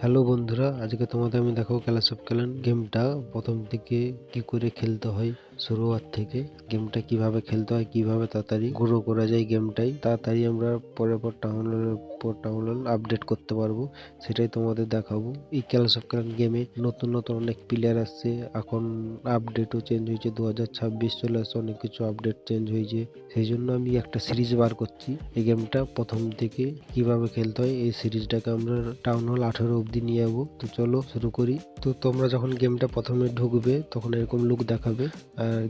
Hello বন্ধুরা, আজকে তোমাদের আমি দেখো ক্লাস অফ ক্ল্যান গেমটা প্রথম থেকে কি করে খেলতে হয়। শুরুয়াত থেকে গেমটা কীভাবে খেলতে হয়, কীভাবে তাড়াতাড়ি গ্রো করা যায় গেমটাই তাড়াতাড়ি আমরা পরের পর ডাউনলোডের পর ডাউনলোড আপডেট করতে পারব, সেটাই তোমাদের দেখাবো। এই ক্লাস অফ ক্ল্যান গেমে নতুন নতুন অনেক প্লেয়ার আসছে, এখন আপডেটও চেঞ্জ হয়েছে দু হাজার ছাব্বিশ চলে আসছে, অনেক কিছু আপডেট চেঞ্জ হয়েছে। সেই জন্য আমি একটা সিরিজ বার করছি। এই গেমটা প্রথম থেকে কীভাবে খেলতে হয়, এই সিরিজটাকে আমরা টাউন হল আঠেরো অবধি নিয়ে যাব। তো চলো শুরু করি। তো তোমরা যখন গেমটা প্রথমে ঢুকবে, তখন এরকম লুক দেখাবে।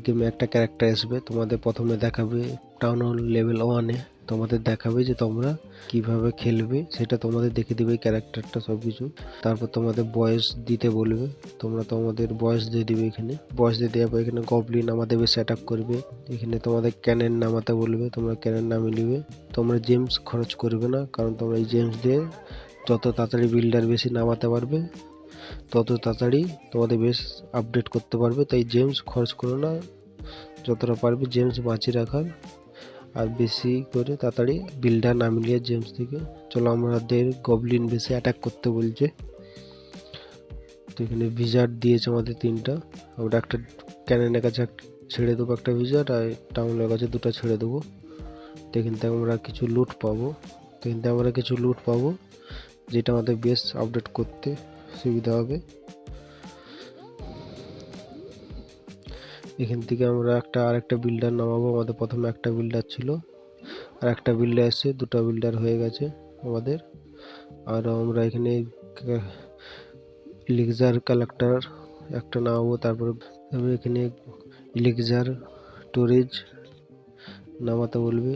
গেমে একটা ক্যারেক্টার আসবে, তোমাদের প্রথমে দেখাবে টাউন হল লেভেল ওয়ানে তোমাদের দেখাবে যে তোমরা কীভাবে খেলবে, সেটা তোমাদের দেখে দিবে ক্যারেক্টারটা সব কিছু তারপর তোমাদের বয়স দিতে বলবে, তোমরা তোমাদের বয়স দিয়ে দিবে এখানে। বয়স দিয়ে দেওয়ার পর এখানে গবলিন আমাদের বেশি অ্যাটাক করবে, এখানে তোমাদের ক্যানেন নামাতে বলবে, তোমরা ক্যানেন নামিয়ে নিবে। তোমরা জেমস খরচ করবে না, কারণ তোমরা এই জেমস দিয়ে যত তাড়াতাড়ি বিল্ডার বেশি নামাতে পারবে তত তাড়াতাড়ি তোমাদের বেশ আপডেট করতে পারবে। তাই জেমস খরচ করো না। যতটা পারবে জেমস বাঁচিয়ে রাখার। আর বেশি করে তাড়াতাড়ি বিল্ডার নামিয়ে জেমস থেকে। চলো আমাদের গবলিন বেশি অ্যাটাক করতে বলছে। তো এখানে ভিজার্ড দিয়েছে আমাদের তিনটা। আমরা একটা ক্যানেনের কাছে ছেড়ে দেবো একটা ভিজার্ড আর টাউনের কাছে দুটো ছেড়ে দেবো। তো এখান থেকে আমরা কিছু লুট পাবো। তো এখান থেকে আমরা কিছু লুট পাবো। যেটা আমাদের বেশ আপডেট করতে সুবিধা হবে। এখান থেকে আমরা একটা আরেকটা বিল্ডার নামাবো। আমাদের প্রথমে একটা বিল্ডার ছিল। আর একটা বিল্ডার এসছে। দুটো বিল্ডার হয়ে গেছে আমাদের। আর আমরা এখানে ইলিগজার কালেক্টর একটা নামাবো। তারপরে এখানে ইলিগজার স্টোরেজ নামাতে বলবে।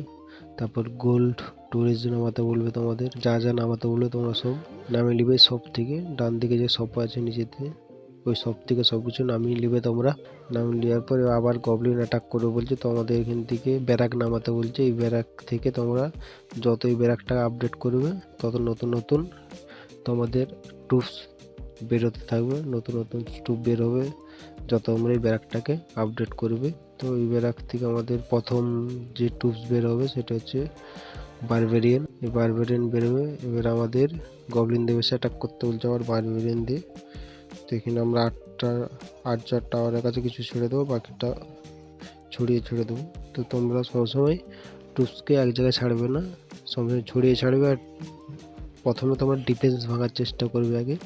তারপর গোল্ড স্টোরেজ নামাতে বলবে তোমাদের, যা যা নামাতে বলবে তোমরা সব নামিয়ে নিবে, সব থেকে ডান দিকে যে সব আছে নিচেতে, ওই সব থেকে সব কিছু নামিয়ে নিবে তোমরা। নামিয়ে নেওয়ার পরে আবার গবলিন অ্যাটাক করবে বলছে তোমাদের এখান থেকে ব্যারাক নামাতে বলছে, এই ব্যারাক থেকে তোমরা যতই ব্যারাকটা আপডেট করবে, তত নতুন নতুন তোমাদের টুপস বেরোতে থাকবে, নতুন নতুন টুপ বের হবে, যত আমরা এই ব্যারাকটাকে আপডেট করবে। তো এই ব্যারাক থেকে আমাদের প্রথম যে টুপস বের হবে, সেটা হচ্ছে বারবেরিয়ান এই বারবেরিয়ান বেরোবে। এবার আমাদের গবলিন দেবে অ্যাটাক করতে বলছে আবার বারবেরিয়ান দিয়ে। তো এখানে আমরা আটটা আট চার টাওয়ারের কাছে কিছু ছেড়ে দেবো, বাকিটা ছড়িয়ে ছেড়ে দেবো। তো তোমরা সবসময় টুপসকে এক জায়গায় ছাড়বে না সবসময় ছড়িয়ে ছাড়বে আর প্রথমে তোমার ডিফেন্স ভাঙার চেষ্টা করবে আগে।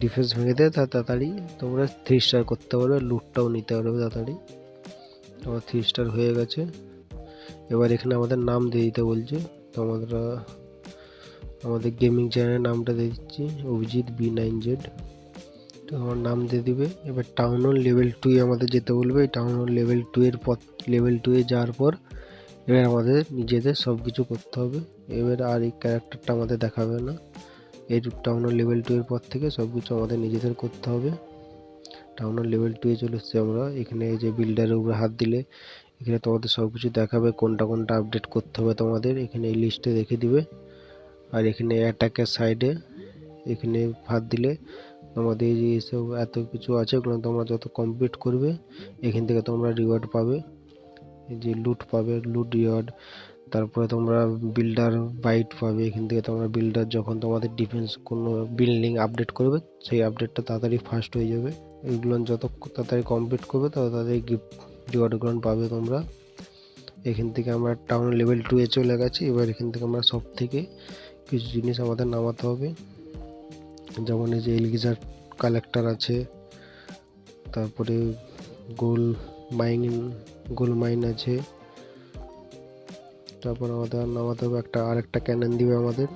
ডিফেন্স ভেঙে দেয় তাড়াতাড়ি, তোমরা থ্রি স্টার করতে পারবে লুটটাও নিতে পারবে তাড়াতাড়ি। তোমার থ্রি স্টার হয়ে গেছে। এবার এখানে আমাদের নাম দিয়ে দিতে বলছে। তো আমরা আমাদের গেমিং চ্যানেলের নামটা দিয়ে দিচ্ছি, অভিজিৎ বি নাইন জেড তো আমার নাম দিয়ে দিবে। এবার টাউন হল লেভেল টু আমাদের যেতে বলবে। টাউন হল লেভেল টু এর পর লেভেল টু এ যাওয়ার পর এবার আমাদের নিজেদের সব কিছু করতে হবে। এবার আর এই ক্যারেক্টারটা আমাদের দেখাবে না। এই টাউন হল লেভেল টু এর পর থেকে সব কিছু আমাদের নিজেদের করতে হবে। টাউন হল লেভেল টু এ চলে এসেছি আমরা। এখানে এই যে বিল্ডারের উপরে হাত দিলে এখানে তোমাদের সব কিছু দেখাবে, কোনটা কোনটা আপডেট করতে হবে তোমাদের। এখানে এই লিস্টে রেখে দিবে। আর এখানে অ্যাটাকের সাইডে এখানে হাত দিলে আমাদের যে সব এত কিছু আছে, ওগুলো তোমরা যত কমপ্লিট করবে, এখান থেকে তোমরা রিওয়ার্ড পাবে। যে লুট পাবে লুট রিওয়ার্ড তারপরে তোমরা বিল্ডার বাইট পাবে। এখান থেকে তোমরা বিল্ডার যখন তোমাদের ডিফেন্স কোনো বিল্ডিং আপডেট করবে, সেই আপডেটটা তাড়াতাড়ি ফাস্ট হয়ে যাবে। এগুলো যত তাড়াতাড়ি কমপ্লিট করবে, তত তাড়াতাড়ি গিফট রিওয়ার্ডগুলো পাবে তোমরা। এখান থেকে আমরা টাউন লেভেল টু এ চলে গেছি। এবার এখান থেকে আমরা সব থেকে কিছু জিনিস আমাদের নামাতে হবে। যেমন এই যে এলগিজার কালেক্টর আছে, তারপরে গোল মাইন গোল মাইন আছে। তারপর আমাদের নামাতে হবে একটা, আরেকটা ক্যানন দিবে আমাদের।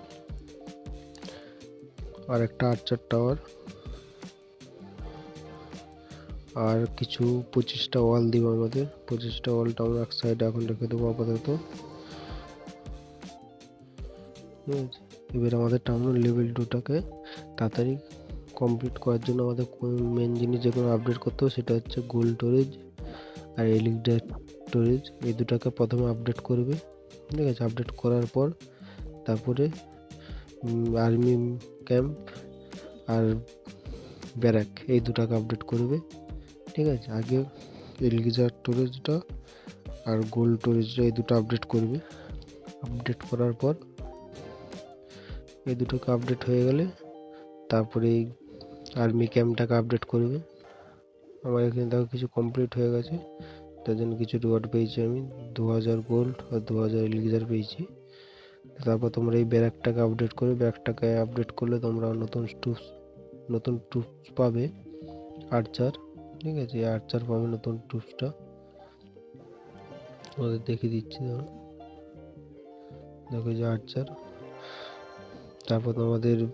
আর একটা আর্চার টাওয়ার আর কিছু পঁচিশটা ওয়াল দিবে আমাদের। পঁচিশটা ওয়ালটা আমরা এক সাইডে এখন রেখে দেবো আপাতত। এবার আমাদের টাউন লেভেল টুটাকে তাড়াতাড়ি কমপ্লিট করার জন্য আমাদের মেন জিনিস যেগুলো আপডেট করতে হবে, সেটা হচ্ছে গোল স্টোরেজ আর এলিগডার স্টোরেজ এই দুটাকে প্রথমে আপডেট করবে। ঠিক আছে? আপডেট করার পর তারপরে আর্মি ক্যাম্প আর ব্যারাক এই দুটাকে আপডেট করবে। ঠিক আছে, আগে এলগিজার স্টোরেজটা আর গোল্ড স্টোরেজটা এই দুটো আপডেট করবে। আপডেট করার পর এই দুটোকে আপডেট হয়ে গেলে তারপরে এই আর্মি ক্যাম্পটাকে আপডেট করবে। আমার এখানে দেখো কিছু কমপ্লিট হয়ে গেছে, তার জন্য কিছু রিওয়ার্ড পেয়েছি আমি, দু হাজার গোল্ড আর দু হাজার এলিজার পেয়েছি। তারপর তোমরা এই ব্যারাকটাকে আপডেট করবে ব্যারাকটাকে আপডেট করলে তোমরা নতুন টুপস নতুন টুপস পাবে আর্চার ঠিক আছে, এই আর্চার পাবে নতুন টুপসটা। তোমাদের দেখিয়ে দিচ্ছি দাঁড়াও। দেখো যে আর্চার। তারপর তোমাদের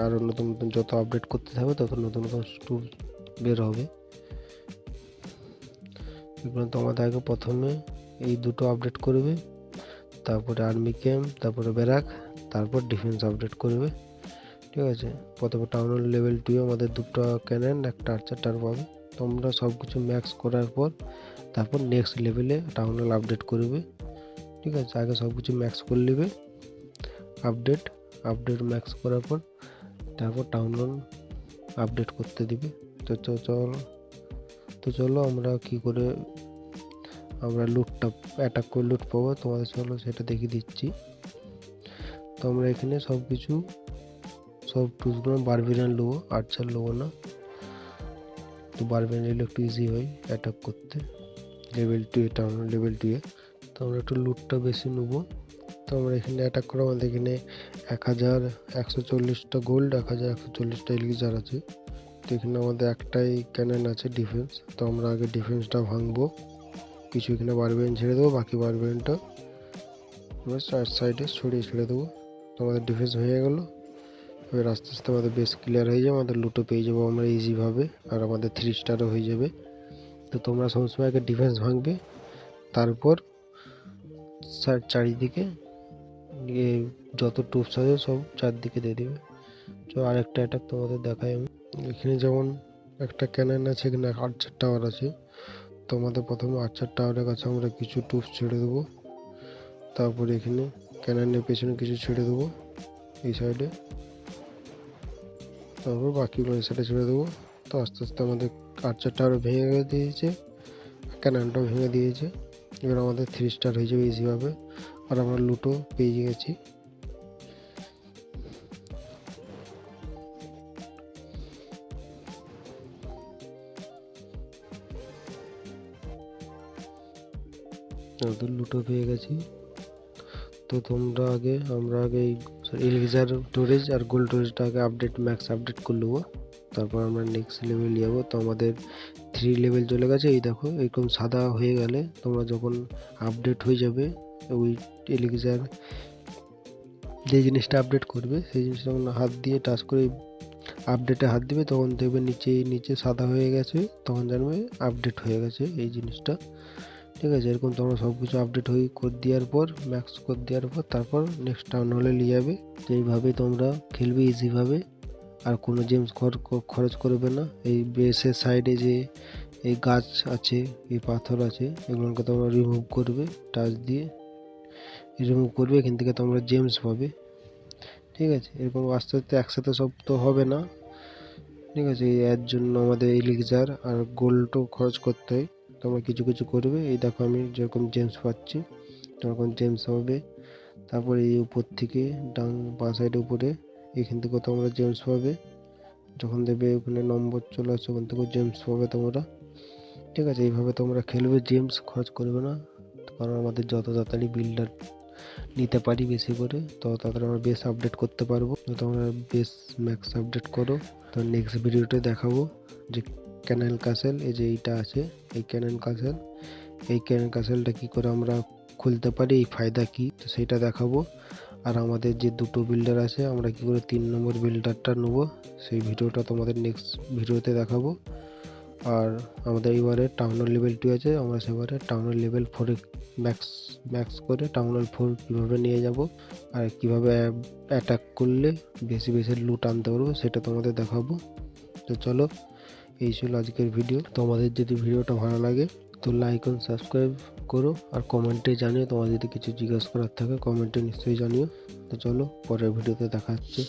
আরও নতুন নতুন যত আপডেট করতে থাকবে, তত নতুন নতুন টুল বের হবে। এগুলো তোমাদের আগে প্রথমে এই দুটো আপডেট করবে। তারপরে আর্মি ক্যাম্প তারপরে ব্যারাক তারপর ডিফেন্স আপডেট করবে। ঠিক আছে? প্রথমে টাউন লেভেল টু আমাদের দুটো ক্যানেন একটা আর্চার পাবে। তোমরা সব কিছু ম্যাক্স করার পর তারপর নেক্সট লেভেলে টাউনাল আপডেট করবে। ঠিক আছে? আগে সব কিছু ম্যাক্স করে নেবে। আপডেট আপডেট ম্যাক্স করার পর তারপর টাউন হল আপডেট করতে দিবে। তো চল, তো চলো আমরা কি করে, আমরা লুটটা অ্যাটাক করে লুট পাবো। তোমাদের চলো সেটা দেখিয়ে দিচ্ছি। তো আমরা এখানে সব কিছু সব টুলসগুলো বারবিরান নেব আর্চার নেব না? তো বারবিরান নিলে একটু ইজি হয় অ্যাটাক করতে। লেভেল টু এটা আমরা লেভেল এ। তো আমরা একটু লুটটা বেশি নেব। তো আমরা এখানে অ্যাটাক করে আমাদের এখানে এক হাজার একশো চল্লিশটা গোল্ড এক হাজার একশো চল্লিশটা এলিজার আছে। তো এখানে আমাদের একটাই ক্যানেন আছে ডিফেন্স তো আমরা আগে ডিফেন্সটা ভাঙবো। কিছু এখানে বারবেন ছেড়ে দেবো, বাকি বারবেনটা আমরা চার সাইডে ছড়িয়ে ছেড়ে দেবো। তো আমাদের ডিফেন্স হয়ে গেল। এবার আস্তে আস্তে আমাদের বেশ ক্লিয়ার হয়ে যাবে, আমাদের লুটো পেয়ে যাব আমরা ইজিভাবে আর আমাদের থ্রি স্টারও হয়ে যাবে। তো তোমরা সবসময় আগে ডিফেন্স ভাঙবে, তারপর চার- চারিদিকে যত টুপস আছে সব চারদিকে দিয়ে দেবে। তো আরেকটা অ্যাটাক তোমাদের দেখাই আমি। এখানে যেমন একটা ক্যানেন আছে, এখানে আর্চার টাওয়ার আছে। তো আমাদের প্রথমে আর্চার টাওয়ারের কাছে আমরা কিছু টুপস ছেড়ে দেবো। তারপরে এখানে ক্যানেনের পেছনে কিছু ছেড়ে দেবো, এই সাইডে তারপর বাকিগুলো সাইডে ছেড়ে দেবো। তো আস্তে আস্তে আমাদের আর্চার টাওয়ার ভেঙে দিয়েছে ক্যানানটাও ভেঙে দিয়েছে। এবার আমাদের থ্রি স্টার হয়ে যাবে ইজিভাবে আর আমরা লুটো পেয়ে গেছি। লুটো পেয়ে গেছি। তো তোমরা আগে, আমরা আগে এই এলিজার স্টোরেজ আর গোল্ড স্টোরেজটা আগে আপডেট ম্যাক্স আপডেট করে নেব। তারপর আমরা নেক্সট লেভেল যাব। তো আমাদের থ্রি লেভেল চলে গেছে। এই দেখো, এরকম সাদা হয়ে গেলে তোমরা যখন আপডেট হয়ে যাবে, ওই এলিজার যে জিনিসটা আপডেট করবে, সেই জিনিসটা যখন হাত দিয়ে টাচ করে আপডেটে হাত দিবে, তখন দেখবে নিচে নিচে সাদা হয়ে গেছে। তখন জানবে আপডেট হয়ে গেছে এই জিনিসটা। ঠিক আছে, এরকম তোমরা সব কিছু আপডেট হয়ে করে দেওয়ার পর ম্যাক্স করে দেওয়ার পর তারপর নেক্সট টাউন হলে নিয়ে যাবে। তো এইভাবে তোমরা খেলবে ইজিভাবে আর কোনো জেমস খরচ করবে না। এই বেসের সাইডে যে এই গাছ আছে, এই পাথর আছে, এগুলোকে তোমরা রিমুভ করবে টাচ দিয়ে রিমুভ করবে, এখান থেকে তোমরা জেমস পাবে। ঠিক আছে, এরকম আস্তে আস্তে একসাথে সব তো হবে না। ঠিক আছে, এর জন্য আমাদের এলিজার আর গোল্ডও খরচ করতে হয়। তোমরা কিছু কিছু করবে। এই দেখো আমি যেরকম জেমস পাচ্ছি, তখন জেমস হবে। তারপরে এই উপর থেকে ডান বাঁ সাইডে উপরে, এখান থেকে তোমরা জেমস পাবে। যখন দেবে ওখানে নম্বর চলে আসছে ওখান থেকে জেমস পাবে তোমরা। ঠিক আছে, এইভাবে তোমরা খেলবে। জেমস খরচ করবে না, কারণ আমাদের যত তাড়াতাড়ি বিল্ডার নিতে পারি বেশি করে, তত তাড়াতাড়ি আমরা বেস আপডেট করতে পারব। তো তোমরা বেস ম্যাক্স আপডেট করো, তো নেক্সট ভিডিওতে দেখাবো যে ক্যানেল কাসেল এই যে এইটা আছে, এই ক্যানেল কাসেল এই ক্যানেল কাসেলটা কি করে আমরা খুলতে পারি, এই ফায়দা কি? তো সেটা দেখাবো। আর আমাদের যে দুটো বিল্ডার আছে, আমরা কি করে তিন নম্বর বিল্ডারটা নেব, সেই ভিডিওটা তোমাদের নেক্সট ভিডিওতে দেখাবো। আর আমাদের এবারে টাউনার লেভেল টু আছে, আমরা সেবারে টাউনার লেভেল ফোরে ম্যাক্স ম্যাক্স করে টাউনার ফোর কীভাবে নিয়ে যাব, আর কীভাবে অ্যাটাক করলে বেশি বেশি লুট আনতে পারব, সেটা তোমাদের দেখাবো। তো চলো এই ছিল আজকের ভিডিও তোমাদের যদি ভিডিওটা ভালো লাগে, তো লাইক এবং সাবস্ক্রাইব করো আর কমেন্টে জানিও তোমার যদি কিছু জিজ্ঞাসা করার থাকে কমেন্টে নিশ্চয়ই জানিও। তো চলো, পরের ভিডিওতে দেখা হচ্ছে।